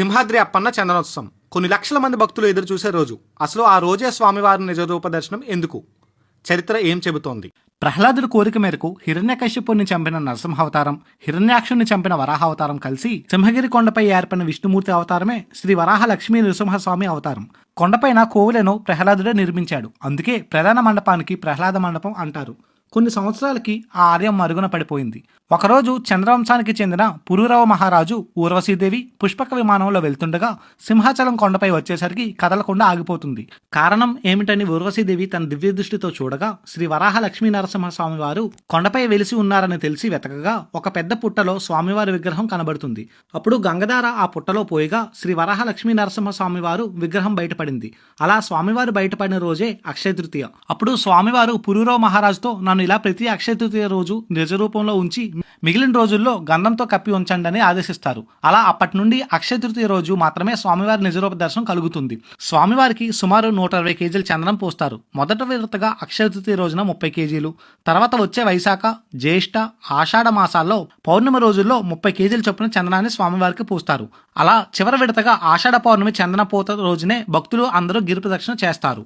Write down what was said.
సింహాద్రి అప్పన్న చందనోత్సవం. కొన్ని లక్షల మంది భక్తులు ఎదురు చూసే రోజు. అసలు ఆ రోజే స్వామివారి నిజరూప దర్శనం ఎందుకు? చరిత్ర ఏం చెబుతోంది? ప్రహ్లాదుడి కోరిక మేరకు హిరణ్యకశ్యపుణ్ణి చంపిన నరసింహావతారం హిరణ్యాక్షుణ్ణి చంపిన వరాహావతారం కలిసి సింహగిరి కొండపై ఏర్పడిన విష్ణుమూర్తి అవతారమే శ్రీ వరాహ లక్ష్మీ నరసింహస్వామి అవతారం. కొండపైన కోవులను ప్రహ్లాదుడే నిర్మించాడు. అందుకే ప్రధాన మండపానికి ప్రహ్లాద మండపం అంటారు. కొన్ని సంవత్సరాలకి ఆ ఆలయం మరుగున పడిపోయింది. ఒకరోజు చంద్రవంశానికి చెందిన పురూరవ మహారాజు ఊర్వశీదేవి పుష్పక విమానంలో వెళ్తుండగా సింహాచలం కొండపై వచ్చేసరికి కదలకుండా ఆగిపోతుంది. కారణం ఏమిటని ఊర్వశీదేవి తన దివ్య దృష్టితో చూడగా శ్రీ వరాహ లక్ష్మీ నరసింహస్వామి వారు కొండపై వెలిసి ఉన్నారని తెలిసి వెతకగా ఒక పెద్ద పుట్టలో స్వామివారి విగ్రహం కనబడుతుంది. అప్పుడు గంగధార ఆ పుట్టలో పోయిగా శ్రీ వరాహ లక్ష్మీ నరసింహస్వామి వారు విగ్రహం బయటపడింది. అలా స్వామివారు బయటపడిన రోజే అక్షయ తృతీయ అప్పుడు స్వామివారు పురూరవ మహారాజుతో నన్ను ఇలా ప్రతి అక్షయ తృతీయ రోజు నిజ రూపంలో ఉంచి మిగిలిన రోజుల్లో గంధంతో కప్పి ఉంచండి అని ఆదేశిస్తారు. అలా అప్పటి నుండి అక్షయ తృతీయ రోజు మాత్రమే స్వామివారి నిజరూప దర్శనం కలుగుతుంది. స్వామివారికి సుమారు నూట అరవై కేజీలు చందనం పోస్తారు. మొదట విడతగా అక్షయ తృతీయ రోజున ముప్పై కేజీలు తర్వాత వచ్చే వైశాఖ జ్యేష్ఠ ఆషాఢ మాసాల్లో పౌర్ణమి రోజుల్లో ముప్పై కేజీలు చొప్పున చందనాన్ని స్వామివారికి పూస్తారు. అలా చివరి విడతగా ఆషాఢ పౌర్ణమి చందన పోత రోజునే భక్తులు అందరూ గిరి ప్రదక్షిణ చేస్తారు.